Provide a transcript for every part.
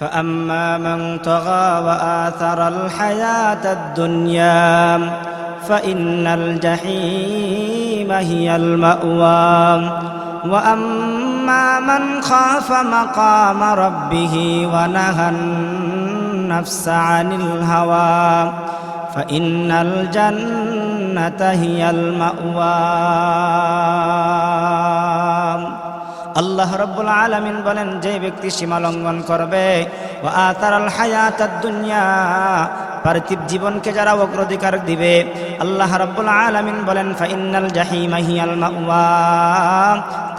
فأما من طغى وآثر الحياة الدنيا فإن الجحيم هي المأوى. وأما من خاف مقام ربه ونهى النفس عن الهوى فإن الجنة هي المأوى. আল্লাহ রব্বুল আলামিন বলেন, যে ব্যক্তি সীমা লঙ্ঘন করবে ও আতারাল হায়াত দুনিয়া, পার্থিব জীবনকে যারা অগ্রাধিকার দিবে, আল্লাহ রব্বুল আলামিন বলেন ফাইনাল জাহিমা হিয়াল মাওয়া,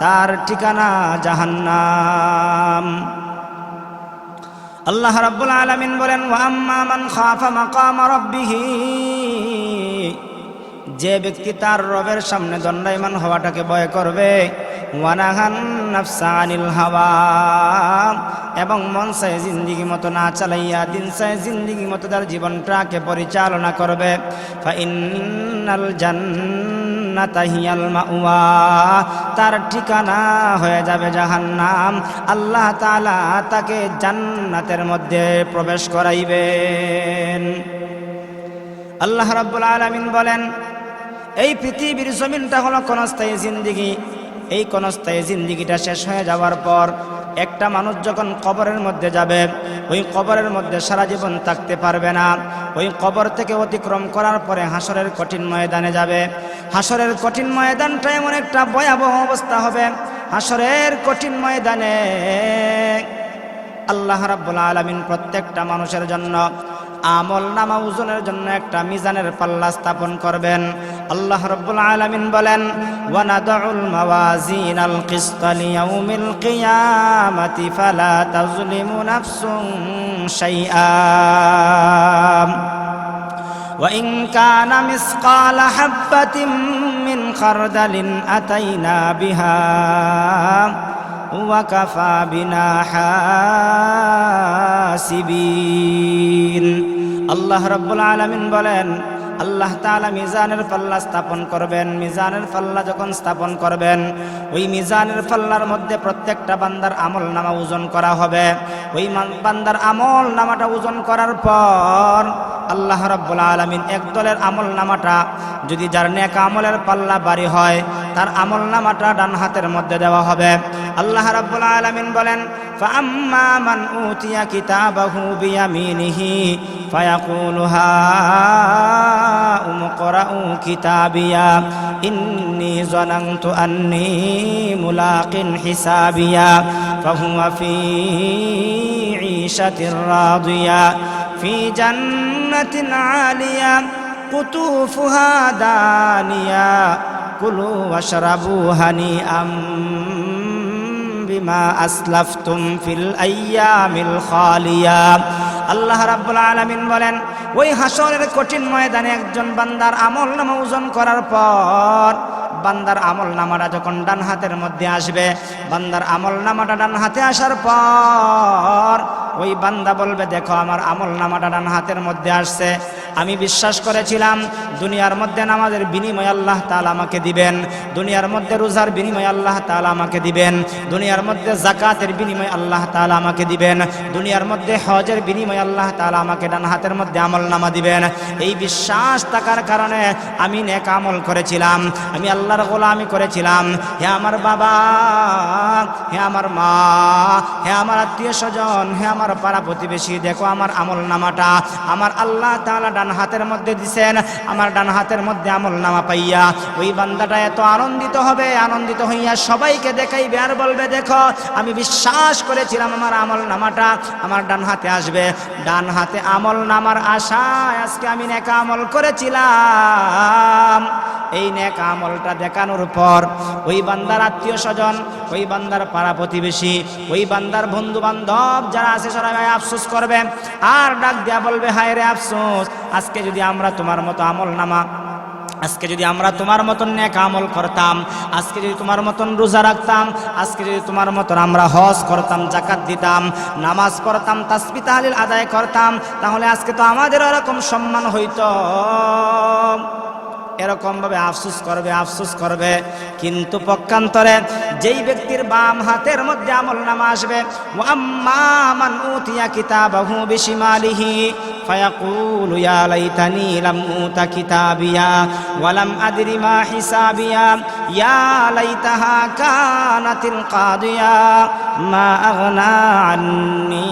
তার ঠিকানা জাহান্নাম। আল্লাহ রাব্বুল আলামিন বলেন, ওয়া আম্মা মান খাফা মাকাম রাব্বিহি, যে ব্যক্তি তার রবের সামনে দণ্ডায়মান হওয়াটাকে ভয় করবে ওয়ানাহান নাফসা আনিল হাওয়া। এবং মন চায় জিন্দিগি মতো না চালাইয়া, দিন চায় জিন্দিগি মতো তার জীবনটাকে পরিচালনা করবে। ফাইনাল জান্নাতা হিয়াল মাওয়া। তার ঠিকানা হয়ে যাবে জাহান্নাম। আল্লাহ তাআলা তাকে জান্নাতের মধ্যে প্রবেশ করাইবেন। আল্লাহ রাব্বুল আলামিন বলেন, এই পৃথিবীর জমিনটা হলো ক্ষণস্থায়ী জিন্দিগি। এই ক্ষণস্থায়ী জিন্দিগিটা শেষ হয়ে যাওয়ার পর একটা মানুষ যখন কবরের মধ্যে যাবে, ওই কবরের মধ্যে সারা জীবন থাকতে পারবে না। ওই কবর থেকে অতিক্রম করার পরে হাসরের কঠিন ময়দানে যাবে। হাসরের কঠিন ময়দানটা এমন একটা ভয়াবহ অবস্থা হবে। হাসরের কঠিন ময়দানে আল্লাহ রাব্বুল আলামিন প্রত্যেকটা মানুষের জন্য আমল নামা ওজনের জন্য একটা মিজানের পাল্লা স্থাপন করবেন। আল্লাহ রাব্বুল আলামিন বলেন ওয়ানাদউল মাওয়াজিনাল কিসতা লিয়াউমিল কিয়ামাতি ফালা তাজলিমু নাফসুন শাইআ وإن كان مثقال حبة من خردل أتينا بها وكفى بنا حاسبين আল্লাহ রব্বুল আলামিন বলেন আল্লাহ তাআলা মিজানের পাল্লা স্থাপন করবেন। মিজানের পাল্লা যখন স্থাপন করবেন, ওই মিজানের পাল্লার মধ্যে প্রত্যেকটা বান্দার আমল নামা ওজন করা হবে। ওই বান্দার আমল নামাটা ওজন করার পর আল্লাহ রাব্বুল আলামিন এক দলের আমল নামাটা, যদি যার নেক আমলের পাল্লা বাড়ি হয়, তার আমল নামাটা ডান হাতের মধ্যে দেওয়া হবে। আল্লাহ রাব্বুল আলামিন বলেন فأما من أوتي كتابه بيمينه فيقول هاؤم اقرءوا كتابيا إني ظننت أني ملاق حسابيا فهو في عيشة راضية في جنة عالية قطوفها دانية كلوا واشربوا هنيئا বিমা আসলাফতুম ফিল আইয়ামিল খালিয়া। আল্লাহ রাব্বুল আলামিন বলেন, ওই হাসরের কঠিন ময়দানে একজন বান্দার আমল নামা ওজন করার পর বান্দার আমল নামাটা যখন ডান হাতের মধ্যে আসবে, বান্দার আমল নামাটা ডান হাতে আসার পর ওই বান্দা বলবে, দেখো, আমার আমল নামাটা ডান হাতের মধ্যে আসছে। আমি বিশ্বাস করেছিলাম, দুনিয়ার মধ্যে নামাজের বিনিময় আল্লাহ তাআলা আমাকে দিবেন। দুনিয়ার মধ্যে রোজার বিনিময় আল্লাহ তাআলা আমাকে দিবেন। দুনিয়ার মধ্যে জাকাতের বিনিময় আল্লাহ তাআলা আমাকে দিবেন। দুনিয়ার মধ্যে হজের বিনিময় আল্লাহ তাআলা আমাকে ডান হাতের মধ্যে আমল নামা দিবেন। এই বিশ্বাস থাকার কারণে আমি নেক আমল করেছিলাম। আমি আল্লাহর গোলামি করেছিলাম। হে আমার বাবা, হে আমার মা, হে আমার আত্মীয় স্বজন, হে আমার পাড়া প্রতিবেশী, দেখো আমার আমল নামাটা। আমার আল্লাহ তাআলা ডান হাতের মধ্যে দিছেন, আমার ডান হাতের মধ্যে আমল নামা পাইয়া। ওই বান্দাটা এত আনন্দিত হবে, আনন্দিত হইয়া সবাইকে দেখাইবে আর বলবে, দেখো, আমি বিশ্বাস করেছিলাম আমার আমল নামাটা, আমার ডান হাতে আসবে। ডান হাতে আমল নামার আশায় আজকে আমি নেকা আমল করেছিলাম। এই নেক আমলটা দেখানোর পর ওই বান্দার আত্মীয় স্বজন, ওই বান্দার পাড়া প্রতিবেশী, ওই বান্দার বন্ধু বান্ধব যারা আছে সবাই আফসোস করবে। আর ডাক দেয়া বলবে, হায় রে আফসোস, আজকে যদি আমরা তোমার মতো আমল নামা আজকে যদি আমরা তোমার মতন নেক আমল করতাম, আজকে যদি তোমার মতন রোজা রাখতাম, আজকে যদি তোমার মতন আমরা হজ করতাম জাকাত দিতাম, নামাজ পড়তাম তাসবি তাহলিল আদায় করতাম, তাহলে আজকে তো আমাদের এরকম সম্মান হইতো। এরকম ভাবে আফসুস করবে আফসুস করবে। কিন্তু পক্ষান্তরে যেই ব্যক্তির বাম হাতের মধ্যে আমল নামা আসবে, ওয়াম্মা মান উতিয়া কিতাবাহু বিশিমালিহি, ফায়াকুলু ইয়া লাইতানি লাম উতা কিতাবিয়া ওয়ালাম আদরি মা হিসাবিয়া, ইয়া লাইতাহা কানাতিল কাদিয়া মা আগনা আন্নি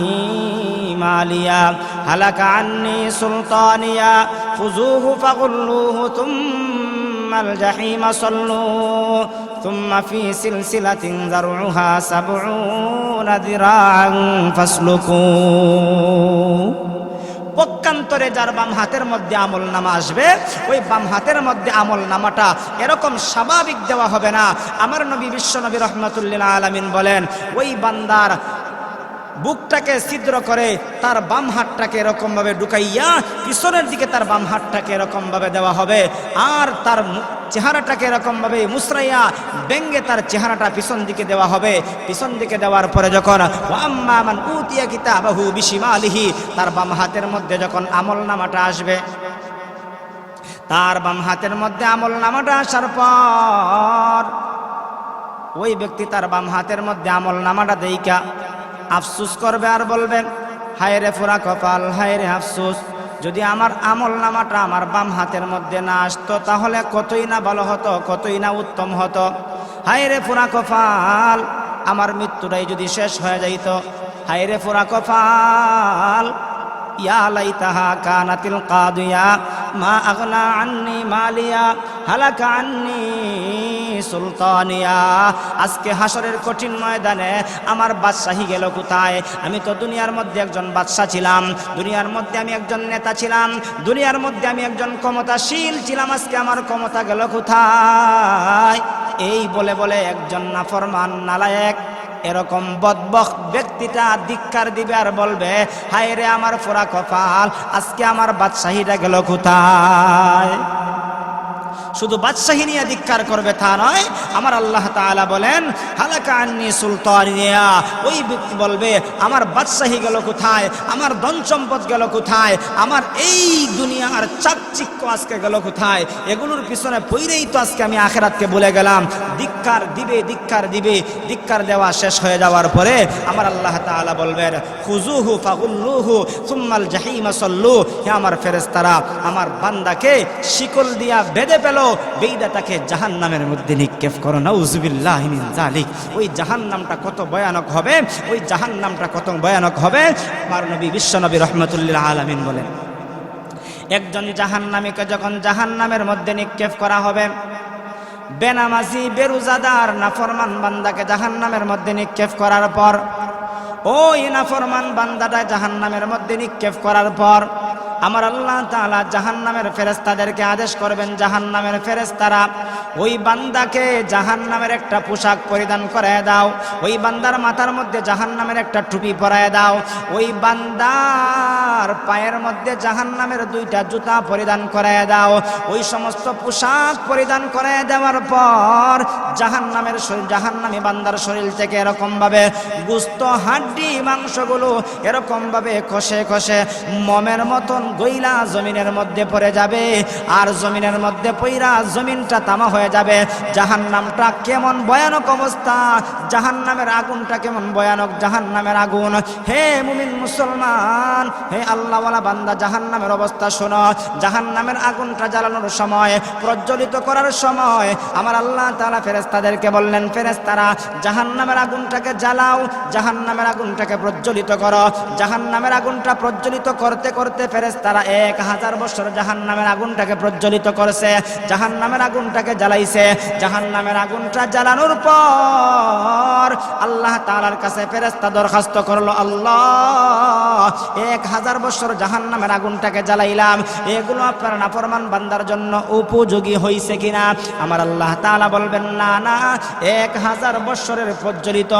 মালিয়া। হালাকা আন্নি সুলতানিয়া খুজুহু ফাগুল্লুহু ثم الجحيم صلوا ثم في سلسلة ذرعها سبعون ذراعا فاسلكوا পক্ষান্তরে যার বাম হাতের মধ্যে আমল নামা আসবে ওই বাম হাতের মধ্যে আমল নামাটা এরকম স্বাভাবিক দেওয়া হবে না আমার নবী বিশ্ব নবী রহমতুল্লিল আলমিন বলেন ওই বান্দার বুকটাকে ছিদ্র করে, তার বাম হাতটাকে এরকম ভাবে ঢুকাইয়া পিছনের দিকে তার বাম হাতটাকে এরকম ভাবে দেওয়া হবে। আর তার চেহারাটাকে এরকম ভাবে মুসরাইয়া ব্যঙ্গে তার চেহারাটা পিছন দিকে দেওয়া হবে। পিছন দিকে দেওয়ার পরে যখন বিশিমালিহি তার বাম হাতের মধ্যে যখন আমল নামাটা আসবে, তার বাম হাতের মধ্যে আমল নামাটা আসার পর, ওই ব্যক্তি তার বাম হাতের মধ্যে আমল নামাটা দেইকা আফসুস করবে আর বলবেন, হায় রে ফুরা কপাল, হায় রে আফসুস, যদি আমার আমল নামাটা আমার বাম হাতের মধ্যে না আসতো, তাহলে কতই না ভালো হতো, কতই না উত্তম হতো? হায় রে ফুরা কপাল, আমার মৃত্যুটাই যদি শেষ হয়ে যাইত, হায় রে ফুরা কপাল মা আগনা আন্নি মালিয়া, হালাকা আন্নি সুলতানিয়া। আজকে হাসরের কঠিন ময়দানে আমার বাদশাহী গেল কোথায়? আমি তো দুনিয়ার মধ্যে একজন বাদশাহ ছিলাম। দুনিয়ার মধ্যে আমি একজন নেতা ছিলাম। দুনিয়ার মধ্যে আমি একজন ক্ষমতাশীল ছিলাম। আজকে আমার ক্ষমতা গেল কোথায়? এই বলে বলে একজন নাফরমান নালায়েক এরকম বদবক ব্যক্তিটা ধিক্কার দিবে আর বলবে, হায় রে আমার ফোরা কপাল, আজকে আমার বাদশাহীটা গেল কোথায়? শুধু বাদশাহী নিয়ে ধিক্কার করবে তা নয়। আমার আল্লাহ তাআলা বলেন, হালাকা আন্নি সুলতানিয়া। ওই ব্যক্তি বলবে, আমার বাদশাহী গেল কোথায়? আমার ধন সম্পদ গেল কোথায়? আমার এই দুনিয়ার চাকচিক্য আজকে গেল কোথায়? এগুলোর পিছনে পইরেই তো আজকে আমি আখেরাতকে বলে গেলাম। ধিক্কার দিবে ধিক্কার দিবে। ধিক্কার দেওয়া শেষ হয়ে যাওয়ার পরে আমার আল্লাহ তাআলা বলবেন খুজুহু ফাগুল্লুহু সুম্মাল জাহিমা সল্লু। হে আমার ফেরেস্তারা আমার বান্দাকে শিকল দিয়া বেঁধে পেল বেইদা তাকে জাহান নামের মধ্যে নিক্ষেপ করো, নাউজুবিল্লাহ জালিক ওই জাহান নামটা কত ভয়ানক হবে? ওই জাহান নামটা কত ভয়ানক হবে? আমার নবী বিশ্বনবী রহমতুল্লাহ আলামিন বলেন, একজন জাহান নামীকে যখন জাহান নামের মধ্যে নিক্ষেপ করা হবে, বেনামাজি, বেরুজাদার, নাফরমান বান্দাকে জাহান নামের মধ্যে নিক্ষেপ করার পর, ওই নাফরমান বান্দাটা জাহান নামের মধ্যে নিক্ষেপ করার পর আমার আল্লাহ তাআলা জাহান্নামের ফেরেস্তাদেরকে আদেশ করবেন, জাহান্নামের ফেরেশতারা ওই বান্দাকে জাহান্নামের একটা পোশাক পরিধান করায় দাও, ওই বান্দার মাথার মধ্যে জাহান্নামের একটা টুপি পরায় দাও, ওই বান্দার পায়ের মধ্যে জাহান্নামের দুইটা জুতা পরিধান করায় দাও, ওই সমস্ত পোশাক পরিধান করায় দেওয়ার পর জাহান্নামের শরীর জাহান্নামী বান্দার শরীর থেকে এরকমভাবে গুস্ত হাড্ডি, মাংসগুলো এরকমভাবে খসে খসে মমের মতন গইলা জমিনের মধ্যে পড়ে যাবে, আর জমিনের মধ্যে পইরা জমিনটা তামা হয়ে যাবে। জাহান নামটা কেমন ভয়ানক অবস্থা জাহান নামের আগুনটা কেমন ভয়ানক জাহান নামের আগুন। হে মুমিন মুসলমান, হে আল্লাহওয়ালা বান্দা জাহান নামের অবস্থা শোনো। জাহান নামের আগুনটা জ্বালানোর সময়, প্রজ্বলিত করার সময়, আমার আল্লাহ তাআলা ফেরেস্তাদেরকে বললেন, ফেরেশতারা জাহান নামের আগুনটাকে জ্বালাও জাহান নামের আগুনটাকে প্রজ্বলিত করো। জাহান নামের আগুনটা প্রজ্বলিত করতে করতে ফেরেশতারা এক হাজার বছর জাহান নামের আগুনটাকে প্রজ্বলিত করেছে জাহান নামের আগুনটাকে জ্বালাইছে। জাহান নামের আগুনটা জ্বালানোর পর আল্লাহ তালার কাছে ফেরেস্তা দরখাস্ত করল, আল্লাহ, এক হাজার বছর জাহান নামের আগুনটাকে জ্বালাইলাম। এগুলো আপনার নাফরমান বান্দার জন্য উপযোগী হয়েছে কিনা? আমার আল্লাহ তালা বলবেন, না না, এক হাজার বছরের প্রজ্বলিত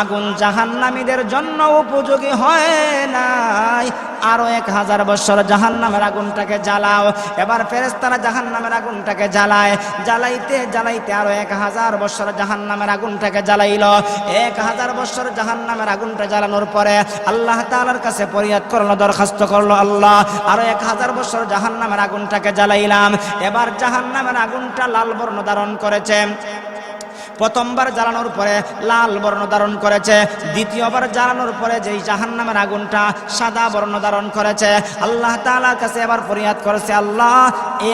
আগুন জাহান্নামীদের জন্য উপযোগী হয় নাই। আরও এক হাজার বছর জাহান নামের আগুনটাকে জ্বালাও। এবার ফেরেস্তারা জাহান নামের আগুনটাকে জ্বালায়। জ্বালাইতে জ্বালাইতে আরও এক হাজার বছর জাহান নামের আগুনটাকে জ্বালাইল। এক হাজার বছর জাহান নামের আগুনটা জ্বালানোর পরে আল্লাহ তাআলার কাছে ফরিয়াদ করল, দরখাস্ত করল আল্লাহ, আরও এক হাজার বছর জাহান নামের আগুনটাকে জ্বালাইলাম। এবার জাহান নামের আগুনটা লাল বর্ণ ধারণ করেছে। প্রথমবার জ্বালানোর পরে লাল বর্ণ ধারণ করেছে। দ্বিতীয়বার জ্বালানোর পরে যেই জাহান নামের আগুনটা সাদা বর্ণ ধারণ করেছে। আল্লাহ তালার কাছে এবার ফরিয়াদ করেছে, আল্লাহ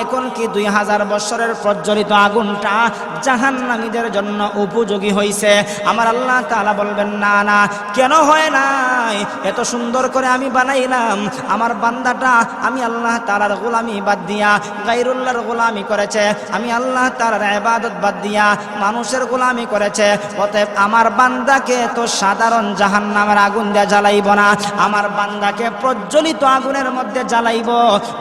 এখন কি দুই হাজার বছরের প্রজ্বলিত আগুনটা জাহান্নামীদের জন্য উপযোগী হয়েছে আমার আল্লাহ তালা বলবেন, না না, কেন হয় নাই? এত সুন্দর করে আমি বানাইলাম। আমার বান্দাটা আমি আল্লাহ তাআলার গোলামি বাদ দিয়া গাইরুল্লাহর গোলামি করেছে। আমি আল্লাহ তাআলার ইবাদত বাদ দিয়া মানুষের গোলামি করেছে। অতএব আমার বান্দাকে তো সাধারণ জাহান্নামের আগুন দিয়ে জ্বালাইব না। আমার বান্দাকে প্রজ্বলিত আগুনের মধ্যে জ্বালাইব।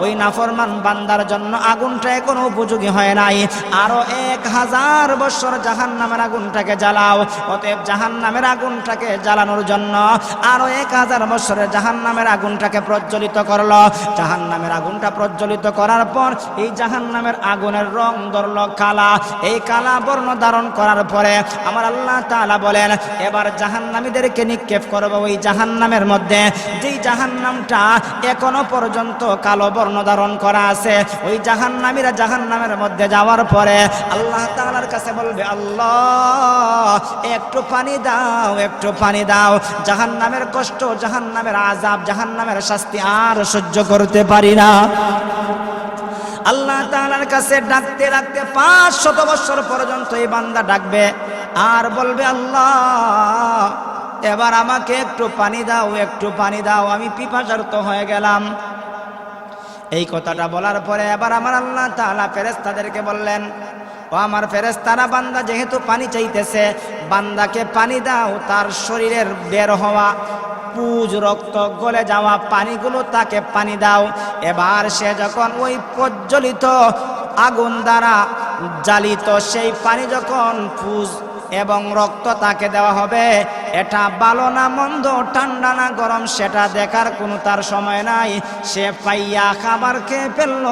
ওই নাফরমান বান্দার জন্য আগুনটা এখনও উপযোগী হয় নাই। আরও এক হাজার বছর জাহান্নামের আগুনটাকে জ্বালাও, অতএব জাহান্নামের আগুনটাকে জ্বালানোর জন্য আরও এক হাজার বছরের জাহান্নামের আগুনটাকে প্রজ্বলিত করল। জাহান্নামের আগুনটা প্রজ্বলিত করার পর এই জাহান্নামের আগুনের রং ধরলো কালা। এই কালা বর্ণ ধারণ করার পরে আমার আল্লাহ তাআলা বলেন, এবার জাহান্নামীদেরকে নিক্ষেপ করব ওই জাহান্নামের মধ্যে। যেই জাহান্নামটা এখনও পর্যন্ত কালো বর্ণ ধারণ করা আছে, ওই জাহান্নামীরা জাহান্নামের মধ্যে যাওয়ার পরে আল্লাহ তাআলার কাছে বলবে, আল্লাহ, একটু পানি দাও, একটু পানি দাও। জাহান্নামের কষ্ট, জাহান্নামের আজাব জাহান্নামের শাস্তি আর সহ্য করতে পারি না। আল্লাহ তাআলার কাছে ডাকতে ডাকতে পাঁচ শত বছর পর্যন্ত এই বান্দা ডাকবে আর বলবে, আল্লাহ, এবার আমাকে একটু পানি দাও, একটু পানি দাও। আমি পিপাসার্ত হয়ে গেলাম। এই কথাটা বলার পরে এবার আমার আল্লাহ তাআলা ফেরেশতাদেরকে বললেন, ও আমার ফেরেশতারা, বান্দা যেহেতু পানি চাইতেছে, বান্দাকে পানি দাও, তার শরীরের বের হওয়া, পুজ, রক্ত, গলে যাওয়া পানিগুলো তাকে পানি দাও। এবার সে যখন ওই প্রজ্বলিত আগুন দ্বারা জ্বালিত সেই পানি যখন পুজ এবং রক্ত তাকে দেওয়া হবে এটা ভালো না মন্দ, ঠান্ডা না গরম, সেটা দেখার কোনো তার সময় নাই। সে পাইয়া খাবার খেয়ে ফেলল,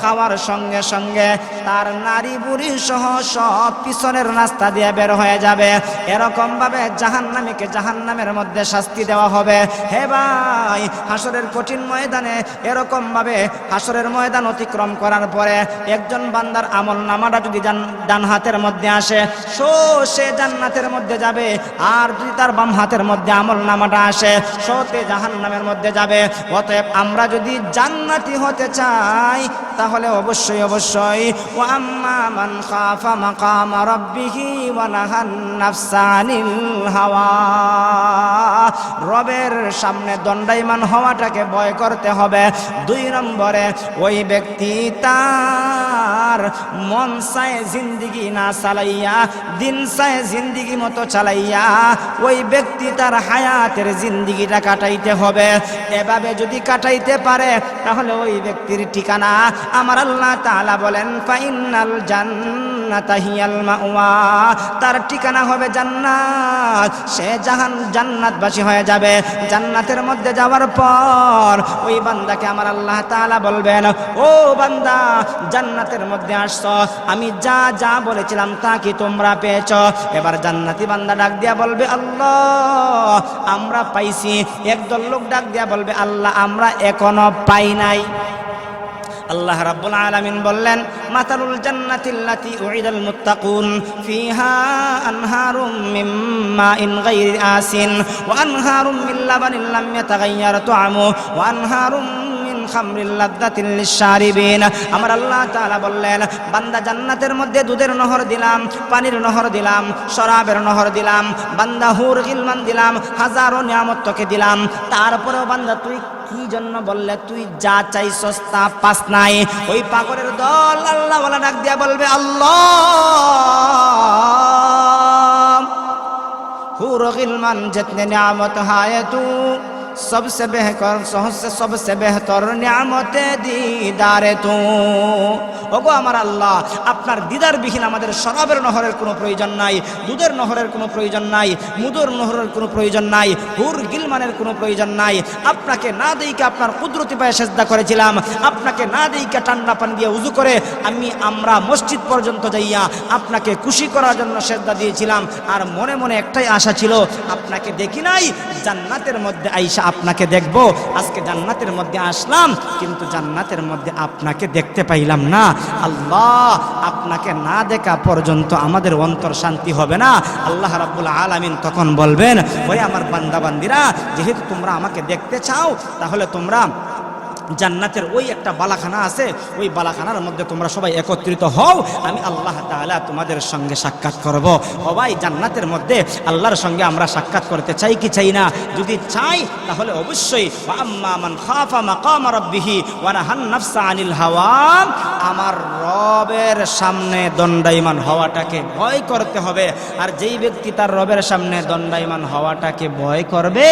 খাওয়ার সঙ্গে সঙ্গে তার নারী বুড়ি সহ সব পিছনের রাস্তা দিয়ে বের হয়ে যাবে। এরকম ভাবে জাহান্নামীকে জাহান্নামের মধ্যে শাস্তি দেওয়া হবে। হে ভাই হাসরের কঠিন ময়দানে এরকম ভাবে হাসরের ময়দান অতিক্রম করার পরে একজন বান্দার আমল নামাটা যদি ডান হাতের মধ্যে আসে, সো সে জান্নাতের মধ্যে যাবে। আর যদি তার বাম হাতের মধ্যে আমল নামাটা আসে সতে জাহান নামের মধ্যে যাবে। অতএব আমরা যদি জান্নাতি হতে চাই, তাহলে অবশ্যই অবশ্যই। ও আম্মা মান খাফা মাকাম রাব্বিহি ওয়া নাহান নাফসানিল হাওয়া। রবের সামনে দণ্ডায়মান হওয়াটাকে ভয় করতে হবে। দুই নম্বরে, ওই ব্যক্তি তার মন চায় জিন্দিগি না চালাইয়া, দিন চায় জিন্দিগি মতো চালাইয়া ওই ব্যক্তি তার হায়াতের জিন্দিগিটা কাটাইতে হবে। এভাবে যদি কাটাইতে পারে, তাহলে ওই ব্যক্তির ঠিকানা আমার আল্লাহ তালা বলেন, ফাইনাল তার ঠিকানা হবে জান্নাত। সে জাহান জান্নাতবাসী হয়ে যাবে। জান্নাতের মধ্যে যাওয়ার পর ওই বান্দাকে আমার আল্লাহ তাআলা বলবেন, ও বান্দা, জান্নাতের মধ্যে আসছো। আমি যা যা বলেছিলাম তা কি তোমরা পেয়েছ? এবার জান্নাতি বান্দা ডাক দিয়া বলবে, আল্লাহ, আমরা পাইছি। একদল লোক ডাক দিয়া বলবে, আল্লাহ, আমরা এখনও পাই নাই। আল্লাহ রাব্বুল আলামিন বললেন, মাতালুল জান্নাতিল্লাতি উইদাল মুত্তাকুন, ফিহা আনহারুম মিন মাইন গায়রি আসিন, ওয়া আনহারুম মিন লাবানিন লাম ইয়াতাগায়্যার তুআমু, ওয়া আনহারুম আমার আল্লাহ বললেন, বান্দা জান্নাতের মধ্যে দুধের নহর দিলাম, পানির নহর দিলাম, শরাবের নহর দিলাম, বান্দা হুর গিলমান দিলাম, হাজারো নিয়ামত তোকে দিলাম। তারপরেও বান্দা তুই কি জন্য বললে, তুই যা চাইছস তা পাস নাই। ওই পাগরের দল আল্লাহ বলা ডাক দিয়া বলবে, আল্লাহ! হুর গিলমান জিতনে নিয়ামত হায় তু। सबसे बेहतर सबसे सबसे बेहतर नियामत दीदार तू ও ওগো আমার আল্লাহ আপনার দিদারবিহীন আমাদের শরাবের নহরের কোনো প্রয়োজন নাই দুধের নহরের কোনো প্রয়োজন নাই মুদর নহরের কোনো প্রয়োজন নাই হুর গিলমানের কোনো প্রয়োজন নাই আপনাকে না দেইকে আপনার কুদরতি পায়ে সেজদা করেছিলাম আপনাকে না দেইকে ঠান্ডা পানি দিয়ে উজু করে আমি আমরা মসজিদ পর্যন্ত যাইয়া আপনাকে খুশি করার জন্য সেজদা দিয়েছিলাম আর মনে মনে একটাই আশা ছিল আপনাকে দেখি নাই জান্নাতের মধ্যে আইসা আপনাকে দেখব। আজকে জান্নাতের মধ্যে আসলাম, কিন্তু জান্নাতের মধ্যে আপনাকে দেখতে পাইলাম না। আল্লাহ, আপনাকে না দেখা পর্যন্ত আমাদের অন্তর শান্তি হবে না। আল্লাহ রাব্বুল আলামিন তখন বলবেন ওই আমার বান্দাবান্দিরা, যেহেতু তোমরা আমাকে দেখতে চাও, তাহলে তোমরা জান্নাতের ওই একটা বালাখানা আছে, ওই বালাখানার মধ্যে তোমরা সবাই একত্রিত হও, আমি আল্লাহ তালা তোমাদের সঙ্গে সাক্ষাৎ করব। সবাই জান্নাতের মধ্যে আল্লাহর সঙ্গে আমরা সাক্ষাৎ করতে চাই কি চাই না? যদি চাই, তাহলে অবশ্যই আম্মা খাফা মাকাম রব্বিহি ওয়া নাহান নাফসা আনিল হাওয়া আমার রবের সামনে দণ্ডায়মান হওয়াটাকে ভয় করতে হবে। আর যেই ব্যক্তি তার রবের সামনে দণ্ডায়মান হওয়াটাকে ভয় করবে,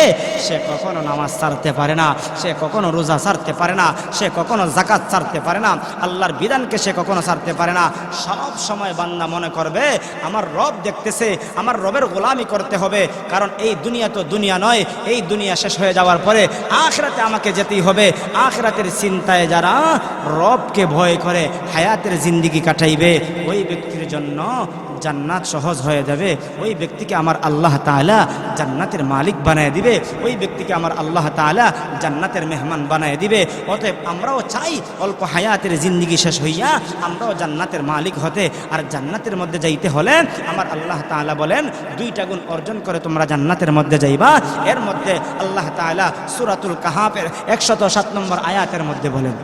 সে কখনো নামাজ ছাড়তে পারে না, সে কখনো রোজা ছাড়তে পারে না, সে কখনো জাকাত ছাড়তে পারে না, আল্লাহর বিধানকে সে কখনো ছাড়তে পারে না। সব সময় বান্দা মনে করবে, আমার রব দেখতেছে, আমার রবের গোলামি করতে হবে, কারণ এই দুনিয়া তো দুনিয়া নয়, এই দুনিয়া শেষ হয়ে যাওয়ার পরে আখরাতে আমাকে যেতেই হবে। আখরাতের চিন্তায় যারা রবকে ভয় করে হায়াতের জিন্দিগি কাটাইবে, ওই ব্যক্তির জন্য জান্নাত সহজ হয়ে যাবে। ওই ব্যক্তিকে আমার আল্লাহ তাআলা জান্নাতের মালিক বানায় দিবে। ওই ব্যক্তিকে আমার আল্লাহ তাআলা জান্নাতের মেহমান বানায় দিবে। অতএব আমরাও চাই অল্প হায়াতের জিন্দিগি শেষ হইয়া আমরাও জান্নাতের মালিক হতে। আর জান্নাতের মধ্যে যাইতে হলে আমার আল্লাহ তাআলা বলেন, দুইটা গুণ অর্জন করে তোমরা জান্নাতের মধ্যে যাইবা। এর মধ্যে আল্লাহ তাআলা সূরাতুল কাহাফের একশত সাত নম্বর আয়াতের মধ্যে বলেন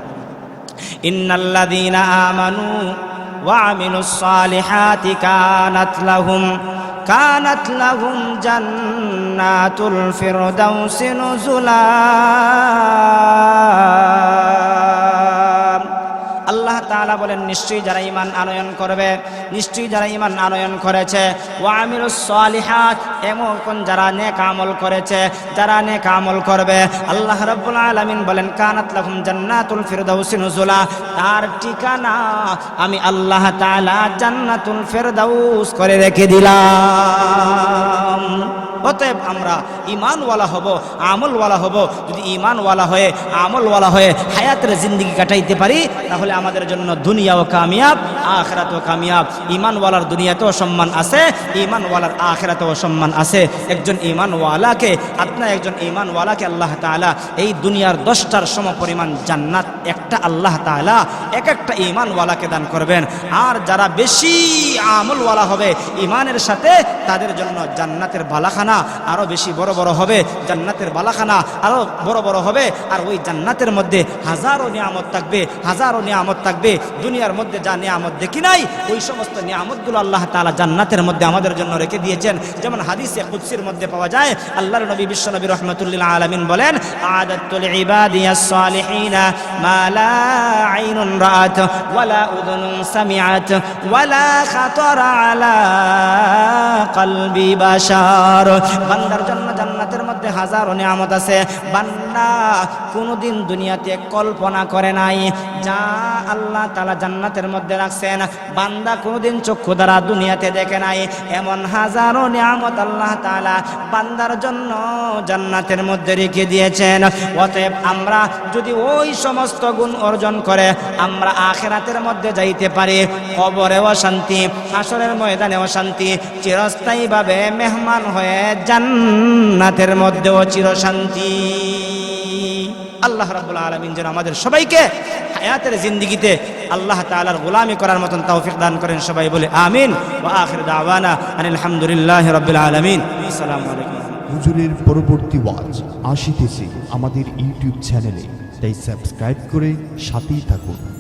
إن الذين آمنوا وعملوا الصالحات كانت لهم كانت لهم جنات الفردوس نزلاً তাআলা বলেন, নিশ্চয়ই যারা ইমান আনয়ন করবে, নিশ্চয়ই যারা ইমান আনয়ন করেছে ওয়ামিলুস সালিহাত, এমন যারা নেক আমল করেছে, যারা নেক আমল করবে, আল্লাহ রাব্বুল আলামিন বলেন, কানাত লাহুম জান্নাতুল ফিরদাউস তার ঠিকানা আমি আল্লাহ তালা জান্নাতুল ফিরদাউস করে রেখে দিলাম। অতএব আমরা ইমানওয়ালা হব, আমলওয়ালা হব, যদি ইমানওয়ালা হয়ে, আমলওয়ালা হয়ে হায়াতের জিন্দগি কাটাইতে পারি, তাহলে আমাদের জন্য দুনিয়াও কামিয়াব আখেরাতেও কামিয়াব। ইমানওয়ালার দুনিয়াতেও সম্মান আছে ইমানওয়ালার আখেরাতেও সম্মান আছে। একজন ইমানওয়ালাকে আপনার একজন ইমানওয়ালাকে আল্লাহ তাআলা এই দুনিয়ার দশটার সম পরিমাণ জান্নাত একটা আল্লাহ তাআলা এক একটা ইমানওয়ালাকে দান করবেন। আর যারা বেশি আমলওয়ালা হবে ইমানের সাথে তাদের জন্য জান্নাতের বালাখানা আরও বেশি বড় বড় হবে। জান্নাতের বালাখানা আরও বড় বড় হবে। আর ওই জান্নাতের মধ্যে হাজারো নিয়ামত থাকবে, হাজারো নিয়ামত থাকবে। দুনিয়ার মধ্যে যা নিয়ামত দেখি নাই? ওই সমস্ত নিয়ামতগুলো আল্লাহ তালা জান্নাতের মধ্যে আমাদের জন্য রেখে দিয়েছেন। যেমন হাদিসে কুদসির মধ্যে পাওয়া যায়, আল্লাহর নবী বিশ্ব নবী রহমতুল্লিল আলামিন বলেন, আদাতুল ইবাদিয়াস সালিহিনা মা আইনুন ওয়ালা উযুনুন সামিআত ওয়ালা আলা কলবি বাশার। বান্দার জন্য জান্নাতের মধ্যে হাজারো নিয়ামত আছে। বান্দা কোনোদিন দুনিয়াতে কল্পনা করে নাই। যা আল্লাহ তালা জান্নাতের মধ্যে রাখছেন, বান্দা কোনোদিন চক্ষু দ্বারা দুনিয়াতে দেখে নাই। এমন হাজারো নিয়ামত আল্লাহ তালা বান্দার জন্য জান্নাতের মধ্যে রেখে দিয়েছেন। অতএব আমরা যদি ওই সমস্ত গুণ অর্জন করে আমরা আখেরাতের মধ্যে যাইতে পারি। কবরেও শান্তি হাসরের ময়দানেও শান্তি চিরস্থায়ীভাবে মেহমান হয়ে জান্নাতের মধ্যেও চিরশান্তি। আল্লাহ রাবুল আলমিন যেন আমাদের সবাইকে হায়াতের জিন্দিগিতে আল্লাহ তালার গোলামি করার মতন তৌফিক দান করেন, সবাই বলে আমিন। ওয়া আখির দাওয়ানা আনিল হামদুলিল্লাহি রাব্বিল আলামিন। আসসালামু আলাইকুম। হুজুরের পরবর্তী ওয়াজ আসিতেছে আমাদের ইউটিউব চ্যানেলে। তাই সাবস্ক্রাইব করে সাথেই থাকুন।